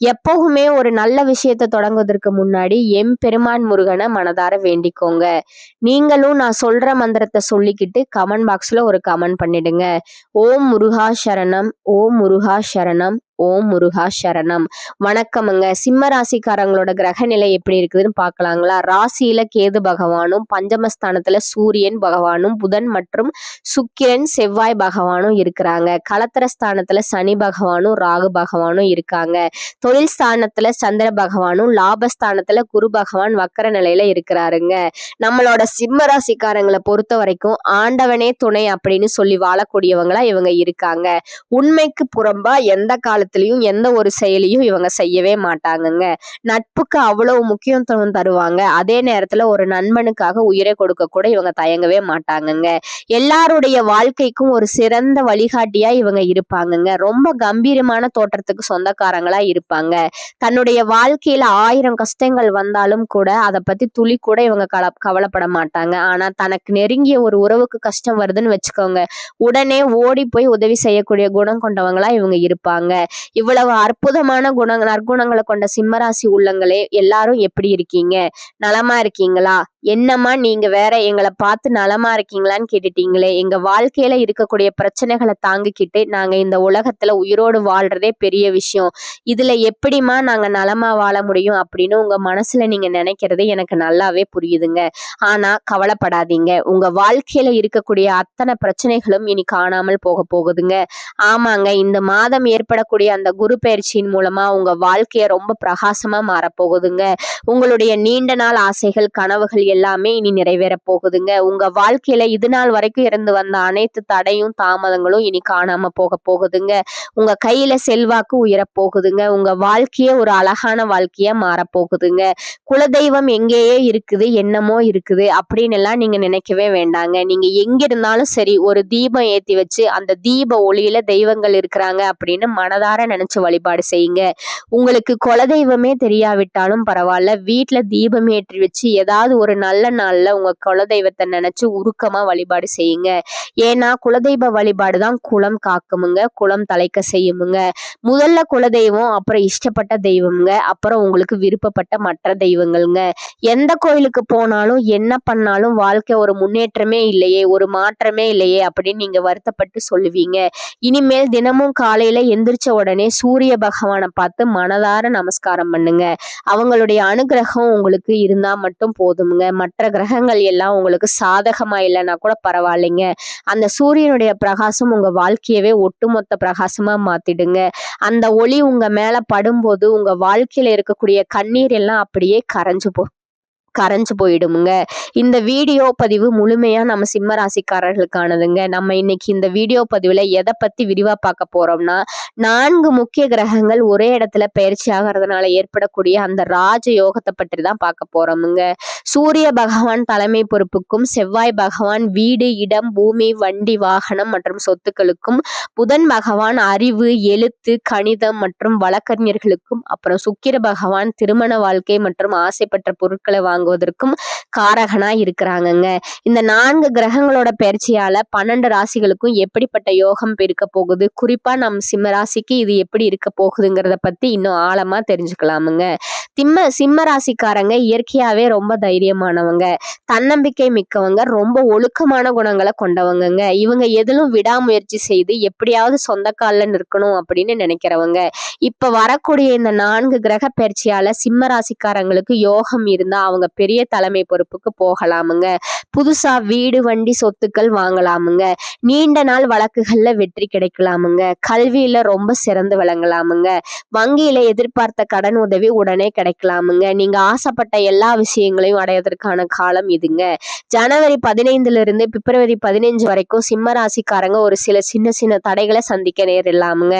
எப்போவுமே ஒரு நல்ல விஷயத்தை தொடங்குவதற்கு முன்னாடி எம் பெருமான் முருகனை மனதார வேண்டிக்கோங்க. நீங்களும் நான் சொல்ற மந்திரத்தை சொல்லிக்கிட்டு கமெண்ட் பாக்ஸ்ல ஒரு கமெண்ட் பண்ணிடுங்க. ஓம் முருகா சரணம் ஓம் முருகா சரணம். ஓம் முருகா சரணம். வணக்கமுங்க. சிம்ம ராசிக்காரங்களோட கிரக நிலை எப்படி இருக்குதுன்னு பார்க்கலாங்களா? ராசியில கேது பகவானும் பஞ்சமஸ்தானத்துல சூரியன் பகவானும் புதன் மற்றும் சுக்கிரன் செவ்வாய் பகவானும் இருக்கிறாங்க. களத்திர ஸ்தானத்துல சனி பகவானும் ராகு பகவானும் இருக்காங்க. தொழில் ஸ்தானத்துல சந்திர பகவானும் லாபஸ்தானத்துல குரு பகவான் வக்கர நிலையில இருக்கிறாருங்க. நம்மளோட சிம்ம ராசிக்காரங்களை பொறுத்த வரைக்கும் ஆண்டவனே துணை அப்படின்னு சொல்லி வாழக்கூடியவங்களா இவங்க இருக்காங்க. உண்மைக்கு புறம்பா எந்த கால காலத்திலயும் எந்த ஒரு செயலையும் இவங்க செய்யவே மாட்டாங்கங்க. நட்புக்கு அவ்வளவு முக்கியத்துவம் தருவாங்க. அதே நேரத்துல ஒரு நண்பனுக்காக உயிரை கொடுக்க கூட இவங்க தயங்கவே மாட்டாங்கங்க. எல்லாருடைய வாழ்க்கைக்கும் ஒரு சிறந்த வழிகாட்டியா இவங்க இருப்பாங்கங்க. ரொம்ப கம்பீரமான தோற்றத்துக்கு சொந்தக்காரங்களா இருப்பாங்க. தன்னுடைய வாழ்க்கையில ஆயிரம் கஷ்டங்கள் வந்தாலும் கூட அதை பத்தி துளி கூட இவங்க கல கவலைப்பட மாட்டாங்க. ஆனா தனக்கு நெருங்கிய ஒரு உறவுக்கு கஷ்டம் வருதுன்னு வச்சுக்கோங்க. உடனே ஓடி போய் உதவி செய்யக்கூடிய குணம் கொண்டவங்களா இவங்க இருப்பாங்க. இவ்வளவு அற்புதமான குண நற்குணங்களை கொண்ட சிம்மராசி உள்ளங்களே எல்லாரும் எப்படி இருக்கீங்க? நலமா இருக்கீங்களா? என்னம்மா நீங்க வேற எங்களை பார்த்து நலமா இருக்கீங்களான்னு கேட்டுட்டீங்களே. எங்க வாழ்க்கையில இருக்கக்கூடிய பிரச்சனைகளை தாங்கிக்கிட்டு நாங்க இந்த உலகத்துல உயிரோடு வாழ்றதே பெரிய விஷயம். இதுல எப்படிம்மா நாங்க நலமா வாழ முடியும் அப்படின்னு உங்க மனசுல நீங்க நினைக்கிறது எனக்கு நல்லாவே புரியுதுங்க. ஆனா கவலைப்படாதீங்க. உங்க வாழ்க்கையில இருக்கக்கூடிய அத்தனை பிரச்சனைகளும் இனி காணாமல் போக போகுதுங்க. ஆமாங்க இந்த மாதம் ஏற்படக்கூடிய அந்த குரு பயிற்சியின் மூலமா உங்க வாழ்க்கைய ரொம்ப பிரகாசமா மாறப்போகுதுங்க. உங்களுடைய நீண்ட நாள் ஆசைகள் கனவுகள் எல்லாமே இனி நிறைவேற போகுதுங்க. உங்க வாழ்க்கையில இது நாள் வரைக்கும் இருந்து வந்த அனைத்து தடையும் தாமதங்களும் இனி காணாம போக போகுதுங்க. உங்க கையில செல்வாக்கு உயரப் போகுதுங்க. உங்க வாழ்க்கையே ஒரு அழகான வாழ்க்கையா மாறப்போகுதுங்க குலதெய்வம் எங்கேயே இருக்குது என்னமோ இருக்குது அப்படின்னு எல்லாம் நீங்க நினைக்கவே வேண்டாங்க. நீங்க எங்க இருந்தாலும் சரி ஒரு தீபம் ஏத்தி வச்சு அந்த தீப ஒளியில தெய்வங்கள் இருக்கிறாங்க அப்படின்னு மனதார நினைச்சு வழிபாடு செய்யுங்க. உங்களுக்கு குலதெய்வமே தெரியாவிட்டாலும் பரவாயில்ல. வீட்டுல தீபம் ஏற்றி வச்சு ஏதாவது ஒரு நல்ல நாள்ல உங்க குலதெய்வத்தை நினைச்சு உருக்கமா வழிபாடு செய்யுங்க. ஏன்னா குலதெய்வ வழிபாடு தான் குலம் காக்குமுங்க குலம் தலைக்க செய்யுமுங்க. முதல்ல குலதெய்வம் அப்புறம் இஷ்டப்பட்ட தெய்வம்ங்க அப்புறம் உங்களுக்கு விருப்பப்பட்ட மற்ற தெய்வங்கள்ங்க. எந்த கோயிலுக்கு போனாலும் என்ன பண்ணாலும் வாழ்க்கை ஒரு முன்னேற்றமே இல்லையே ஒரு மாற்றமே இல்லையே அப்படின்னு நீங்க வருத்தப்பட்டு சொல்லுவீங்க. இனிமேல் தினமும் காலையில எந்திரிச்ச உடனே சூரிய பகவானை பார்த்து மனதார நமஸ்காரம் பண்ணுங்க. அவங்களுடைய அனுகிரகம் உங்களுக்கு இருந்தா மட்டும் போதுமுங்க. மற்ற கிரகங்கள் எல்லாம் உங்களுக்கு சாதகமா இல்லைன்னா கூட பரவாயில்லைங்க. அந்த சூரியனுடைய பிரகாசம் உங்க வாழ்க்கையவே ஒட்டுமொத்த பிரகாசமா மாத்திடுங்க. அந்த ஒளி உங்க மேல படும்போது உங்க வாழ்க்கையில இருக்கக்கூடிய கண்ணீர் எல்லாம் அப்படியே கரைஞ்சு போ கரைஞ்சு போயிடுமுங்க. இந்த வீடியோ பதிவு முழுமையா நம்ம சிம்ம ராசிக்காரர்களுக்கானதுங்க நம்ம இன்னைக்கு இந்த வீடியோ பதிவுல எதை பத்தி விரிவா பார்க்க போறோம்னா நான்கு முக்கிய கிரகங்கள் ஒரே இடத்துல பயிற்சி ஆகிறதுனால ஏற்படக்கூடிய அந்த ராஜ யோகத்தை பற்றி தான் பார்க்க போறோமுங்க. சூரிய பகவான் தலைமை பொறுப்புக்கும் செவ்வாய் பகவான் வீடு இடம் பூமி வண்டி வாகனம் மற்றும் சொத்துக்களுக்கும் புதன் பகவான் அறிவு எழுத்து கணிதம் மற்றும் வழக்கறிஞர்களுக்கும் அப்புறம் சுக்கிர பகவான் திருமண வாழ்க்கை மற்றும் ஆசைப்பட்ட பொருட்களை வாங்குவதற்கும் காரகனா இருக்கிறாங்கங்க. இந்த நான்கு கிரகங்களோட பயிற்சியால பன்னெண்டு ராசிகளுக்கும் எப்படிப்பட்ட யோகம் இருக்க போகுது? குறிப்பா நம் சிம்ம ராசிக்கு இது எப்படி இருக்க போகுதுங்கிறத பத்தி இன்னும் ஆழமா தெரிஞ்சுக்கலாமுங்க. திம்ம சிம்ம ராசிக்காரங்க இயற்கையாவே ரொம்ப தை தைரியமானவங்க தன்னம்பிக்கை மிக்கவங்க ரொம்ப ஒழுக்கமான குணங்களை கொண்டவங்கங்க. இவங்க எதிலும் விடாமுயற்சி செய்து எப்படியாவது சொந்த காலில் நிற்கணும் அப்படின்னு நினைக்கிறவங்க. இப்ப வரக்கூடிய இந்த நான்கு கிரக பயிற்சியால சிம்ம ராசிக்காரங்களுக்கு யோகம் இருந்தா அவங்க பெரிய தலைமை பொறுப்புக்கு போகலாமுங்க. புதுசா வீடு வண்டி சொத்துக்கள் வாங்கலாமுங்க. நீண்ட நாள் வழக்குகள்ல வெற்றி கிடைக்கலாமுங்க. கல்வியில ரொம்ப சிறந்து விளங்கலாமுங்க. வங்கியில எதிர்பார்த்த கடன் உதவி உடனே கிடைக்கலாமுங்க. நீங்க ஆசைப்பட்ட எல்லா விஷயங்களையும் அடையதற்கான காலம் இதுங்க. ஜனவரி பதினைந்துல இருந்து பிப்ரவரி பதினைஞ்சு வரைக்கும் சிம்ம ராசிக்காரங்க ஒரு சில சின்ன சின்ன தடைகளை சந்திக்க நேரிடலாமுங்க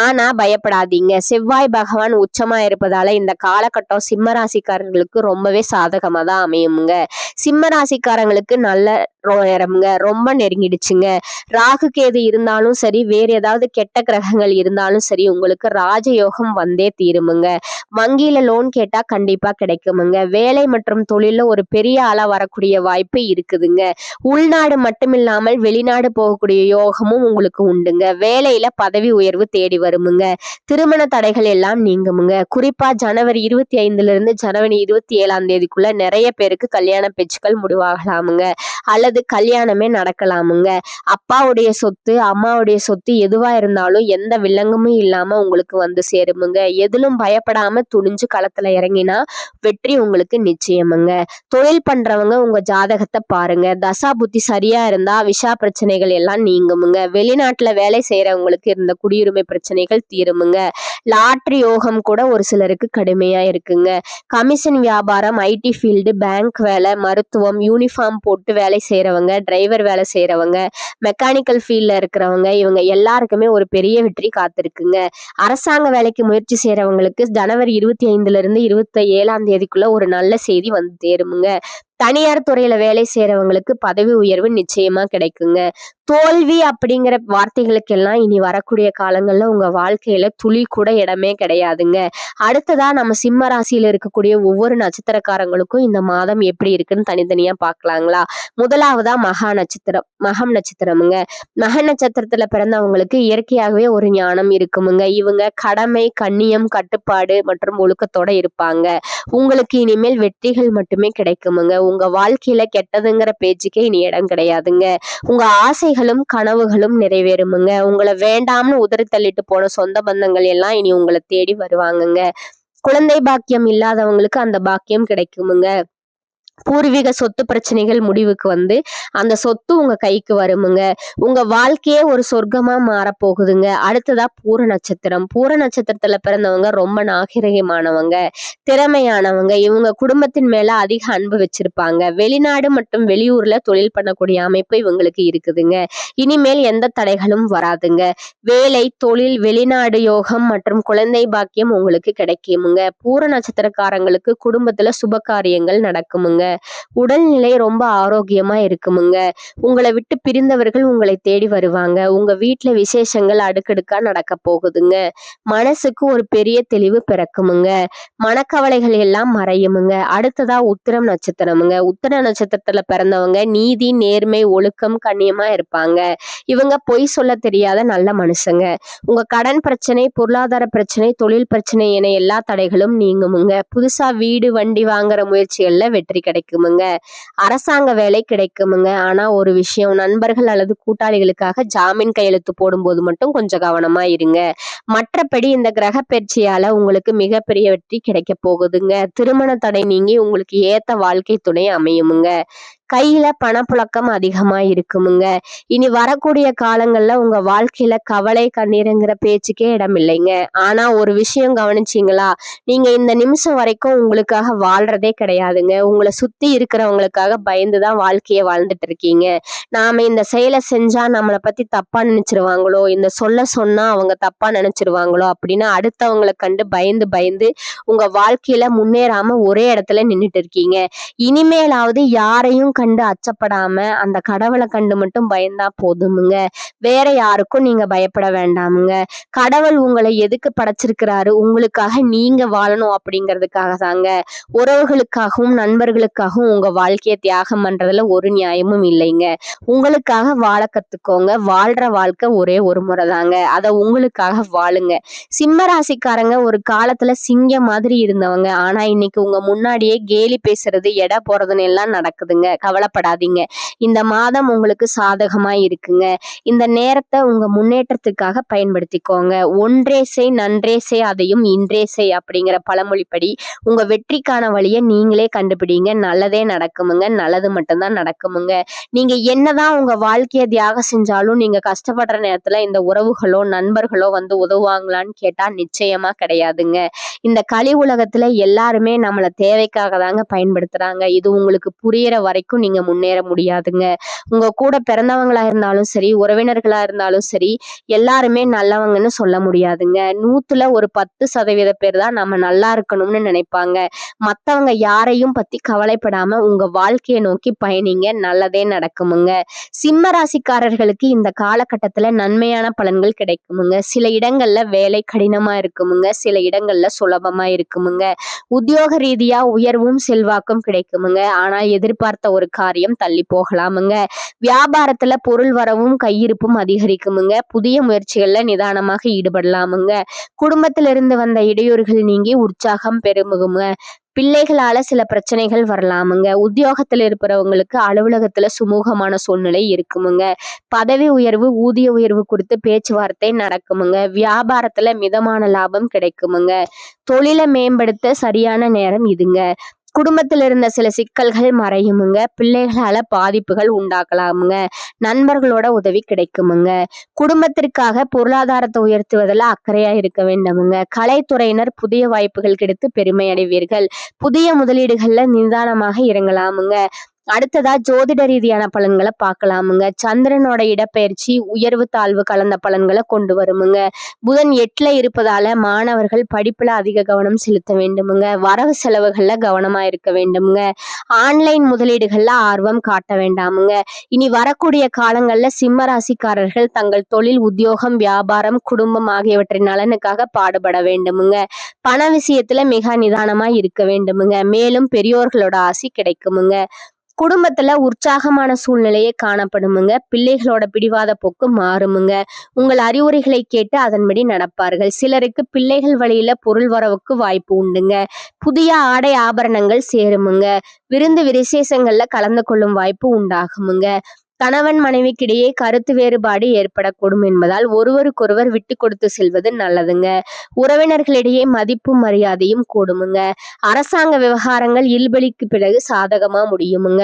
ஆனா பயப்படாதீங்க. செவ்வாய் பகவான் உச்சமா இருப்பதால இந்த காலகட்டம் சிம்ம ராசிக்காரர்களுக்கு ரொம்பவே சாதகமா தான் அமையுங்க சிம்ம ராசிக்காரங்களுக்கு நல்ல நேரம்ங்க ரொம்ப நெருங்கிடுச்சுங்க. ராகு கேது இருந்தாலும் சரி வேற ஏதாவது கெட்ட கிரகங்கள் இருந்தாலும் சரி உங்களுக்கு ராஜயோகம் வந்தே தீருமுங்க. வங்கியில லோன் கேட்டா கண்டிப்பா கிடைக்குமுங்க. வேலை மற்றும் தொழில ஒரு பெரிய ஆளா வரக்கூடிய வாய்ப்பு இருக்குதுங்க. உள்நாடு மட்டுமில்லாமல் வெளிநாடு போகக்கூடிய யோகமும் உங்களுக்கு உண்டுங்க. வேலையில பதவி உயர்வு தேடி வருமுங்க. திருமண தடைகள் எல்லாம் நீங்குமுங்க. குறிப்பா ஜனவரி இருபத்தி ஐந்துல இருந்து ஜனவரி இருபத்தி ஏழாம் தேதிக்குள்ள நிறைய பேருக்கு கல்யாண பேச்சுக்கள் முடிவாகலாமுங்க. அல்லது கல்யாணமே நடக்கலாமுங்க. அப்பாவுடைய சொத்து அம்மாவுடைய சொத்து எதுவா இருந்தாலும் எந்த வில்லங்கமும் இல்லாம உங்களுக்கு வந்து சேருமுங்க. எதிலும் பயப்படாம துணிஞ்சு களத்துல இறங்கினா வெற்றி உங்களுக்கு நிச்சயமுங்க. தொழில் பண்றவங்க உங்க ஜாதகத்தை பாருங்க. தசா புத்தி சரியா இருந்தா விஷா பிரச்சனைகள் எல்லாம் நீங்குமுங்க. வெளிநாட்டுல வேலை செய்யறவங்களுக்கு இருந்த குடியுரிமை பிரச்சனைகள் தீருமுங்க. லாட்ரி யோகம் கூட ஒரு சிலருக்கு கடுமையா இருக்குங்க. கமிஷன் வியாபாரம் ஐடி ஃபீல்டு பேங்க் வேலை மருத்துவம் யூனிஃபார்ம் போட்டு வேலை செய்கிறவங்க டிரைவர் வேலை செய்யறவங்க மெக்கானிக்கல் ஃபீல்டில் இருக்கிறவங்க இவங்க எல்லாருக்குமே ஒரு பெரிய வெற்றி காத்திருக்குங்க. அரசாங்க வேலைக்கு முயற்சி செய்யறவங்களுக்கு ஜனவரி இருபத்தி ஐந்துல இருந்து இருபத்தி ஏழாம் தேதிக்குள்ள ஒரு நல்ல செய்தி வந்து தேருமுங்க தனியார் துறையில வேலை செய்யறவங்களுக்கு பதவி உயர்வு நிச்சயமா கிடைக்குங்க. தோல்வி அப்படிங்கிற வார்த்தைகளுக்கெல்லாம் இனி வரக்கூடிய காலங்கள்ல உங்க வாழ்க்கையில துளி கூட இடமே கிடையாதுங்க. அடுத்ததா நம்ம சிம்ம ராசியில இருக்கக்கூடிய ஒவ்வொரு நட்சத்திரக்காரங்களுக்கும் இந்த மாதம் எப்படி இருக்குன்னு தனித்தனியா பார்க்கலாங்களா? முதலாவதா மகா நட்சத்திரம் மகம் நட்சத்திரமுங்க. மக நட்சத்திரத்துல பிறந்தவங்களுக்கு இயற்கையாகவே ஒரு ஞானம் இருக்குமுங்க. இவங்க கடமை கண்ணியம் கட்டுப்பாடு மற்றும் ஒழுக்கத்தோட இருப்பாங்க. உங்களுக்கு இனிமேல் வெற்றிகள் மட்டுமே கிடைக்குமுங்க. உங்க வாழ்க்கையில கெட்டதுங்கிற பேச்சுக்கே இனி இடம் கிடையாதுங்க. உங்க ஆசைகளும் கனவுகளும் நிறைவேறுமுங்க. உங்களை வேண்டாம்னு உதறி தள்ளிட்டு போன சொந்த பந்தங்கள் எல்லாம் இனி உங்களை தேடி வருவாங்கங்க. குழந்தை பாக்கியம் இல்லாதவங்களுக்கு அந்த பாக்கியம் கிடைக்குமுங்க. பூர்வீக சொத்து பிரச்சனைகள் முடிவுக்கு வந்து அந்த சொத்து உங்க கைக்கு வருமுங்க. உங்க வாழ்க்கையே ஒரு சொர்க்கமா மாறப்போகுதுங்க அடுத்ததா பூர நட்சத்திரம். பூர நட்சத்திரத்துல பிறந்தவங்க ரொம்ப நாகரிகமானவங்க திறமையானவங்க. இவங்க குடும்பத்தின் மேல அதிக அன்பு வச்சிருப்பாங்க. வெளிநாடு மற்றும் வெளியூர்ல தொழில் பண்ணக்கூடிய அமைப்பு இவங்களுக்கு இருக்குதுங்க. இனிமேல் எந்த தடைகளும் வராதுங்க. வேலை தொழில் வெளிநாடு யோகம் மற்றும் குழந்தை பாக்கியம் உங்களுக்கு கிடைக்குமுங்க. பூர நட்சத்திரக்காரங்களுக்கு குடும்பத்துல சுப காரியங்கள் நடக்குமுங்க. உடல்நிலை ரொம்ப ஆரோக்கியமா இருக்குமுங்க. உங்களை விட்டு பிரிந்தவர்கள் உங்களை தேடி வருவாங்க. உங்க வீட்டுல விசேஷங்கள் அடுக்கடுக்கா நடக்க போகுதுங்க. மனசுக்கு ஒரு பெரிய தெளிவு பிறக்குமுங்க. மனக்கவலைகள் எல்லாம் மறையுமுங்க. அடுத்ததா உத்திரம் நட்சத்திரமுங்க. உத்திர நட்சத்திரத்துல பிறந்தவங்க நீதி நேர்மை ஒழுக்கம் கண்ணியமா இருப்பாங்க. இவங்க பொய் சொல்ல தெரியாத நல்ல மனுஷங்க. உங்க கடன் பிரச்சனை பொருளாதார பிரச்சனை தொழில் பிரச்சனை என எல்லா தடைகளும் நீங்குமுங்க. புதுசா வீடு வண்டி வாங்குற முயற்சிகள்ல வெற்றி கிடைக்குமுங்க. அரசாங்க வேலை கிடைக்குமுங்க. ஆனா ஒரு விஷயம் நண்பர்கள் அல்லது கூட்டாளிகளுக்காக ஜாமீன் கையெழுத்து போடும்போது மட்டும் கொஞ்சம் கவனமா இருங்க. மற்றபடி இந்த கிரக பயிற்சியால உங்களுக்கு மிகப்பெரிய வெற்றி கிடைக்க போகுதுங்க. திருமண தடை நீங்கி உங்களுக்கு ஏத்த வாழ்க்கை துணை அமையுமுங்க. கையில பணப்புழக்கம் அதிகமா இருக்குமுங்க. இனி வரக்கூடிய காலங்கள்ல உங்க வாழ்க்கையில கவலை கண்ணீருங்கிற பேச்சுக்கே இடம் இல்லைங்க ஆனா ஒரு விஷயம் கவனிச்சீங்களா? நீங்க இந்த நிமிஷம் வரைக்கும் உங்களுக்காக வாழ்றதே கிடையாதுங்க. உங்களை சுத்தி இருக்கிறவங்களுக்காக பயந்துதான் வாழ்க்கைய வாழ்ந்துட்டு இருக்கீங்க நாம இந்த செயலை செஞ்சா நம்மளை பத்தி தப்பா நினைச்சிருவாங்களோ? இந்த சொல்ல சொன்னா அவங்க தப்பா நினைச்சிருவாங்களோ? அப்படின்னு அடுத்தவங்களை கண்டு பயந்து பயந்து உங்க வாழ்க்கையில முன்னேறாம ஒரே இடத்துல நின்னுட்டு இருக்கீங்க இனிமேலாவது யாரையும் கண்டு அச்சப்படாம அந்த கடவுளை கண்டு மட்டும் பயந்தா போதுமுங்க. வேற யாருக்கும் நீங்க பயப்பட வேண்டாமுங்க. கடவுள் உங்களை எதுக்கு படைச்சிருக்கிறாரு? உங்களுக்காக நீங்க வாழணும் அப்படிங்கிறதுக்காக தாங்க. உறவுகளுக்காகவும் நண்பர்களுக்காகவும் உங்க வாழ்க்கையை தியாகம் பண்றதுல ஒரு நியாயமும் இல்லைங்க. உங்களுக்காக வாழ கத்துக்கோங்க. வாழ்ற வாழ்க்கை ஒரே ஒரு முறை தாங்க. அதை உங்களுக்காக வாழுங்க. சிம்ம ராசிக்காரங்க ஒரு காலத்துல சிங்கம் மாதிரி இருந்தவங்க. ஆனா இன்னைக்கு உங்க முன்னாடியே கேலி பேசுறது எடை போறதுன்னு எல்லாம் நடக்குதுங்க. கவலைப்படாதீங்க. இந்த மாதம் உங்களுக்கு சாதகமா இருக்குங்க. இந்த நேரத்தை உங்க முன்னேற்றத்துக்காக பயன்படுத்திக்கோங்க. ஒன்றே செய் நன்றே செய் அதையும் இன்றே செய் அப்படிங்கிற பழமொழிப்படி உங்க வெற்றிக்கான வழியை நீங்களே கண்டுபிடிங்க. நல்லதே நடக்குமுங்க. நல்லது மட்டும்தான் நடக்குமுங்க. நீங்க என்னதான் உங்க வாழ்க்கையை தியாகம் செஞ்சாலும் நீங்க கஷ்டப்படுற நேரத்துல இந்த உறவுகளோ நண்பர்களோ வந்து உதவுவாங்களான்னு கேட்டா நிச்சயமா கிடையாதுங்க. இந்த கலி உலகத்துல எல்லாருமே நம்மளை தேவைக்காக தாங்க பயன்படுத்துறாங்க. இது உங்களுக்கு புரியிற வரைக்கும் வரைக்கும் நீங்க முன்னேற முடியாதுங்க. உங்க கூட பிறந்தவங்களா இருந்தாலும் சரி உறவினர்களா இருந்தாலும் சரி எல்லாருமே நல்லவங்கன்னு சொல்ல முடியாதுங்க. நூத்துல ஒரு பத்து சதவீத பேர் தான் நம்ம நல்லா இருக்கணும்னு நினைப்பாங்க. மத்தவங்க யாரையும் பத்தி கவலைப்படாம உங்க வாழ்க்கையை நோக்கி பயணிங்க. நல்லதே நடக்குமுங்க. சிம்ம ராசிக்காரர்களுக்கு இந்த காலகட்டத்துல நன்மையான பலன்கள் கிடைக்குமுங்க. சில இடங்கள்ல வேலை கடினமா இருக்குமுங்க. சில இடங்கள்ல சுலபமா இருக்குமுங்க. உத்தியோக ரீதியா உயர்வும் செல்வாக்கும் கிடைக்குமுங்க. ஆனா எதிர்பார்த்த ஒரு காரியம் தள்ளி போகலாமுங்க. வியாபாரத்துல பொருள் வரவும் கையிருப்பும் அதிகரிக்குமுங்க. புதிய முயற்சிகள்ல நிதானமாக ஈடுபடலாமுங்க. குடும்பத்திலிருந்து வந்த இடையூறுகள் நீங்கி உற்சாகம் பெருமுகுங்க பிள்ளைகளால சில பிரச்சனைகள் வரலாமுங்க. உத்தியோகத்துல இருக்கிறவங்களுக்கு அலுவலகத்துல சுமூகமான சூழ்நிலை இருக்குமுங்க. பதவி உயர்வு ஊதிய உயர்வு குறித்து பேச்சுவார்த்தை நடக்குமுங்க. வியாபாரத்துல மிதமான லாபம் கிடைக்குமுங்க. தொழிலை மேம்படுத்த சரியான நேரம் இதுங்க. குடும்பத்தில் இருந்த சில சிக்கல்கள் மறையுமுங்க. பிள்ளைகளால பாதிப்புகள் உண்டாக்கலாமுங்க. நண்பர்களோட உதவி கிடைக்குமுங்க. குடும்பத்திற்காக பொருளாதாரத்தை உயர்த்துவதில் அக்கறையா இருக்க வேண்டுமுங்க. கலைத்துறையினர் புதிய வாய்ப்புகள் கிடைத்து பெருமை அடைவீர்கள். புதிய முதலீடுகள்ல நிதானமாக இறங்கலாமுங்க. அடுத்ததா ஜோதிட ரீதியான பலன்களை பார்க்கலாமுங்க. சந்திரனோட இடப்பெயர்ச்சி உயர்வு தாழ்வு கலந்த பலன்களை கொண்டு வருமுங்க. புதன் எட்டுல இருப்பதால மாணவர்கள் படிப்புல அதிக கவனம் செலுத்த வேண்டுமுங்க. வரவு செலவுகள்ல கவனமா இருக்க வேண்டுமுங்க. ஆன்லைன் முதலீடுகள்ல ஆர்வம் காட்ட வேண்டாமுங்க. இனி வரக்கூடிய காலங்கள்ல சிம்ம ராசிக்காரர்கள் தங்கள் தொழில் உத்தியோகம் வியாபாரம் குடும்பம் ஆகியவற்றின் நலனுக்காக பாடுபட வேண்டுமுங்க. பண விஷயத்துல மிக நிதானமா இருக்க வேண்டுமுங்க. மேலும் பெரியோர்களோட ஆசி கிடைக்குமுங்க. குடும்பத்துல உற்சாகமான சூழ்நிலையே காணப்படுமுங்க. பிள்ளைகளோட பிடிவாத போக்கு மாறுமுங்க. உங்கள் அறிவுரைகளை கேட்டு அதன்படி நடப்பார்கள். சிலருக்கு பிள்ளைகள் வழியில பொருள் வரவுக்கு வாய்ப்பு உண்டுங்க. புதிய ஆடை ஆபரணங்கள் சேருமுங்க. விருந்து விசேஷங்கள்ல கலந்து கொள்ளும் வாய்ப்பு உண்டாகுமுங்க. கணவன் மனைவிக்கிடையே கருத்து வேறுபாடு ஏற்படக்கூடும் என்பதால் ஒருவருக்கொருவர் விட்டு கொடுத்து செல்வது நல்லதுங்க. உறவினர்களிடையே மதிப்பும் மரியாதையும் கூடுமுங்க. அரசாங்க விவகாரங்கள் இல்பலிக்கு பிறகு சாதகமா முடியுமுங்க.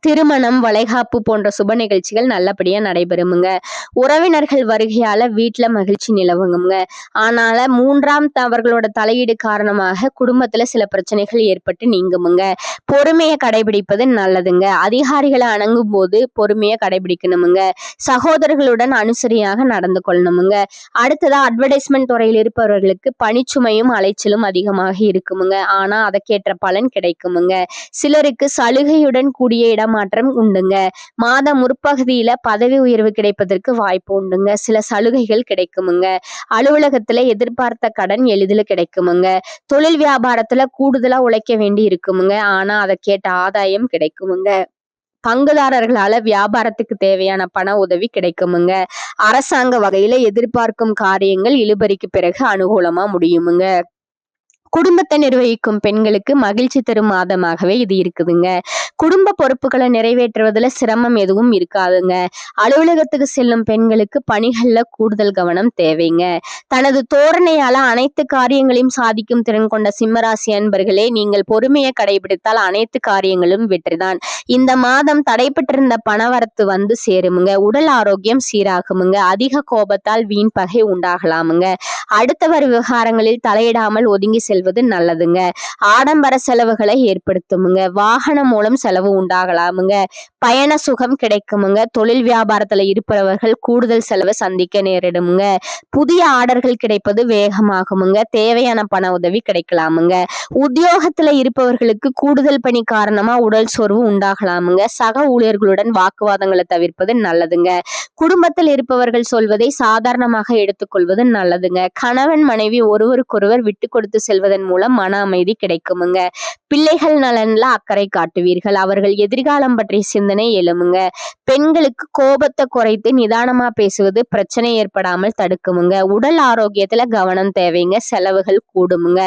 திருமணம் வளைகாப்பு போன்ற சுப நிகழ்ச்சிகள் நல்லபடியா நடைபெறுமுங்க. உறவினர்கள் வருகையால வீட்டுல மகிழ்ச்சி நிலவுங்க ஆனால மூன்றாம் அவர்களோட தலையீடு காரணமாக குடும்பத்துல சில பிரச்சனைகள் ஏற்பட்டு நீங்குமுங்க. பொறுமையை கடைபிடிப்பது நல்லதுங்க. அதிகாரிகளை அணங்கும் போது பொறுமையை கடைபிடிக்கணுமுங்க. சகோதரர்களுடன் அனுசரியாக நடந்து கொள்ளணுமுங்க. அடுத்ததா அட்வர்டைஸ்மெண்ட் துறையில் இருப்பவர்களுக்கு பணிச்சுமையும் அலைச்சலும் அதிகமாக இருக்குமுங்க. ஆனா அதற்கேற்ற பலன் கிடைக்குமுங்க. சிலருக்கு சலுகையுடன் கூடிய இடமாற்றம் உண்டுங்க. மாதம் முற்பகுதியில பதவி உயர்வு கிடைப்பதற்கு வாய்ப்பு உண்டுங்க. சில சலுகைகள் கிடைக்குமுங்க. அலுவலகத்துல எதிர்பார்த்த கடன் எளிதில் கிடைக்குமுங்க. தொழில் வியாபாரத்துல கூடுதலா உழைக்க வேண்டி இருக்குமுங்க. ஆனா அதை கேட்ட ஆதாயம் கிடைக்குமுங்க. பங்குதாரர்களால வியாபாரத்துக்கு தேவையான பண உதவி கிடைக்குமுங்க. அரசாங்க வகையில எதிர்பார்க்கும் காரியங்கள் இழுபறிக்கு பிறகு அனுகூலமா முடியுமுங்க. குடும்பத்தை நிர்வகிக்கும் பெண்களுக்கு மகிழ்ச்சி தரும் மாதமாகவே இது இருக்குதுங்க. குடும்ப பொறுப்புகளை நிறைவேற்றுவதில் சிரமம் எதுவும் இருக்காதுங்க. அலுவலகத்துக்கு செல்லும் பெண்களுக்கு பணிகள்ல கூடுதல் கவனம் தேவைங்க. தனது தோரணையால அனைத்து காரியங்களையும் சாதிக்கும் திறன் கொண்ட சிம்மராசி அன்பர்களே நீங்கள் பொறுமையை கடைபிடித்தால் அனைத்து காரியங்களும் வெற்றிதான். இந்த மாதம் தடைபெற்றிருந்த பணவரத்து வந்து சேருமுங்க. உடல் ஆரோக்கியம் சீராகுமுங்க. அதிக கோபத்தால் வீண் பகை உண்டாகலாமுங்க. அடுத்தவர் விவகாரங்களில் தலையிடாமல் ஒதுங்கி செல்வது நல்லதுங்க. ஆடம்பர செலவுகளை ஏற்படுத்துமுங்க. வாகனம் மூலம் செலவு உண்டாகலாமுங்க. பயண சுகம் கிடைக்குமுங்க. தொழில் வியாபாரத்துல இருப்பவர்கள் கூடுதல் செலவை சந்திக்க நேரிடுமுங்க. புதிய ஆர்டர்கள் கிடைப்பது வேகமாகுமுங்க. தேவையான பண உதவி கிடைக்கலாமுங்க. உத்தியோகத்துல இருப்பவர்களுக்கு கூடுதல் பணி காரணமா உடல் சோர்வு உண்டாகலாமுங்க. சக ஊழியர்களுடன் வாக்குவாதங்களை தவிர்ப்பது நல்லதுங்க. குடும்பத்தில் இருப்பவர்கள் சொல்வதை சாதாரணமாக எடுத்துக்கொள்வது நல்லதுங்க. கணவன் மனைவி ஒருவருக்கொருவர் விட்டு கொடுத்து செல்வதன் மூலம் மன அமைதி கிடைக்குமுங்க. பிள்ளைகள் நலன்ல அக்கறை காட்டுவீர்கள். அவர்கள் எதிர்காலம் பற்றிய சிந்தனை எழுமுங்க. பெண்களுக்கு கோபத்தை குறைத்து நிதானமா பேசுவது பிரச்சனை ஏற்படாமல் தடுக்குமுங்க. உடல் ஆரோக்கியத்துல கவனம் தேவைங்க. செலவுகள் கூடுமுங்க.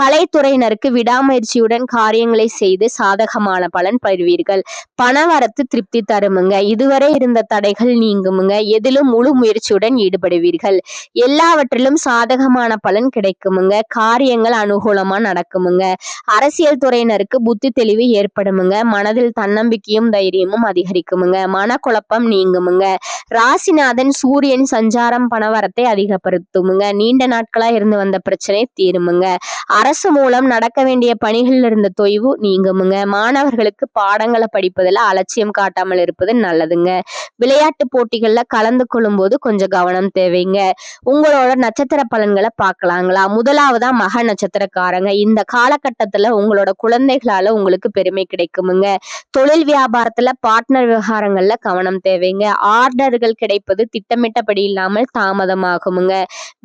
கலைத்துறையினருக்கு விடாமுயற்சியுடன் காரியங்களை செய்து சாதகமான பலன் பெறுவீர்கள். பணவரத்து திருப்தி தருமுங்க. இதுவரை இருந்த தடைகள் நீங்குமுங்க. எதிலும் முழு முயற்சியுடன் ஈடுபடுவீர்கள். எல்லாவற்றிலும் சாதகமான பலன் கிடைக்குமுங்க. காரியங்கள் அனு அனுகூலமா நடக்குமுங்க. அரசியல் துறையினருக்கு புத்தி தெளிவு ஏற்படுமுங்க. மனதில் தன்னம்பிக்கையும் தைரியமும் அதிகரிக்குமுங்க. மனக்குழப்பம் நீங்குமுங்க. ராசிநாதன் சூரியன் சஞ்சாரம் பணவரத்தை அதிகப்படுத்துமுங்க. நீண்ட நாட்களா இருந்து வந்த பிரச்சனை தீருமுங்க. அரசு மூலம் நடக்க வேண்டிய பணிகளில் இருந்த தொய்வு நீங்குமுங்க. மாணவர்களுக்கு பாடங்களை படிப்பதில் அலட்சியம் காட்டாமல் இருப்பது நல்லதுங்க. விளையாட்டு போட்டிகள்ல கலந்து கொள்ளும் போது கொஞ்சம் கவனம் தேவைங்க. உங்களோட நட்சத்திர பலன்களை பார்க்கலாங்களா? முதலாவதா மக நட்சத்திரக்காரங்க இந்த காலகட்டத்துல உங்களோட குழந்தைகளால உங்களுக்கு பெருமை கிடைக்குமுங்க. தொழில் வியாபாரத்துல பார்ட்னர் விவகாரங்கள்ல கவனம் தேவைங்க. ஆர்டர்கள் கிடைப்பது திட்டமிட்டபடி இல்லாமல் தாமதமாகுமுங்க.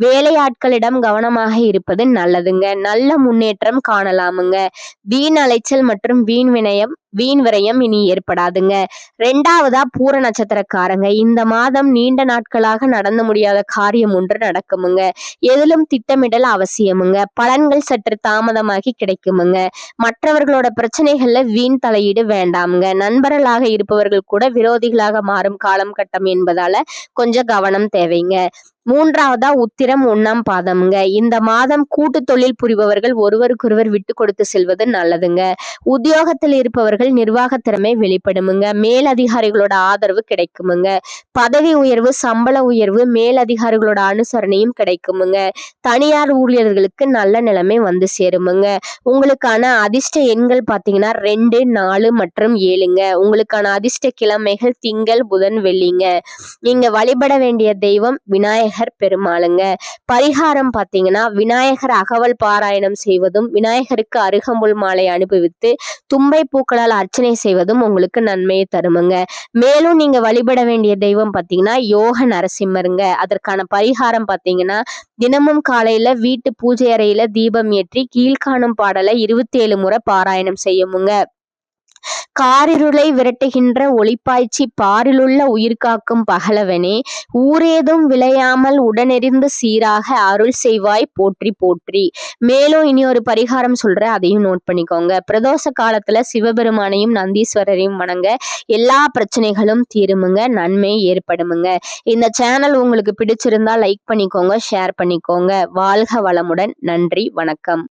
வேலையாட்களிடம் கவனமாக இருப்பது நல்லதுங்க. நல்ல முன்னேற்றம் காணலாமுங்க. வீண் அலைச்சல் மற்றும் வீண் வினயம் வீண் விரயம் இனி ஏற்படாதுங்க. ரெண்டாவதா பூர நட்சத்திரக்காரங்க இந்த மாதம் நீண்ட நாட்களாக நடந்து முடியாத காரியம் ஒன்று நடக்குமுங்க. எதிலும் திட்டமிடல் அவசியமுங்க. பலன்கள் சற்று தாமதமாகி கிடைக்குமுங்க. மற்றவர்களோட பிரச்சனைகள்ல வீண் தலையீடு வேண்டாமுங்க. நண்பர்களாக இருப்பவர்கள் கூட விரோதிகளாக மாறும் காலம் கட்டம் என்பதால கொஞ்சம் கவனம் தேவைங்க. மூன்றாவதா உத்திரம் ஒண்ணாம் பாதம்ங்க. இந்த மாதம் கூட்டு தொழில் புரிபவர்கள் ஒருவருக்கொருவர் விட்டு கொடுத்து செல்வது நல்லதுங்க. உத்தியோகத்தில் இருப்பவர்கள் நிர்வாக திறமை வெளிப்படுமுங்க. மேலதிகாரிகளோட ஆதரவு கிடைக்குமுங்க. பதவி உயர்வு சம்பள உயர்வு மேலதிகாரிகளோட அனுசரணையும் கிடைக்குமுங்க. தனியார் ஊழியர்களுக்கு நல்ல நிலைமை வந்து சேருமுங்க. உங்களுக்கான அதிர்ஷ்ட எண்கள் பார்த்தீங்கன்னா ரெண்டு நாலு மற்றும் ஏழுங்க. உங்களுக்கான அதிர்ஷ்ட கிழமைகள் திங்கள் புதன் வெள்ளிங்க. நீங்க வழிபட வேண்டிய தெய்வம் விநாயகர். விநாயகர் பெருமாளுங்க. பரிகாரம் பார்த்தீங்கன்னா விநாயகர் அகவல் பாராயணம் செய்வதும் விநாயகருக்கு அருகம்புல் மாலை அனுபவித்து தும்பை பூக்களால் அர்ச்சனை செய்வதும் உங்களுக்கு நன்மையை தருமுங்க. மேலும் நீங்க வழிபட வேண்டிய தெய்வம் பார்த்தீங்கன்னா யோக நரசிம்மருங்க. அதற்கான பரிகாரம் பார்த்தீங்கன்னா தினமும் காலையில வீட்டு பூஜை அறையில தீபம் ஏற்றி கீழ்காணும் பாடலை இருபத்தி ஏழு முறை பாராயணம் செய்யமுங்க. காரிருளை விரட்டுகின்ற ஒளிப்பாய்ச்சி பாரிலுள்ள உயிர்காக்கும் பகலவனே ஊரேதும் விளையாமல் உடனெறிந்து சீராக அருள் செய்வாய் போற்றி போற்றி. மேலும் இனி ஒரு பரிகாரம் சொல்றேன் அதையும் நோட் பண்ணிக்கோங்க. பிரதோஷ காலத்துல சிவபெருமானையும் நந்தீஸ்வரரையும் வணங்க எல்லா பிரச்சனைகளும் தீருமுங்க நன்மை ஏற்படுமுங்க. இந்த சேனல் உங்களுக்கு பிடிச்சிருந்தா லைக் பண்ணிக்கோங்க ஷேர் பண்ணிக்கோங்க. வாழ்க வளமுடன் நன்றி வணக்கம்.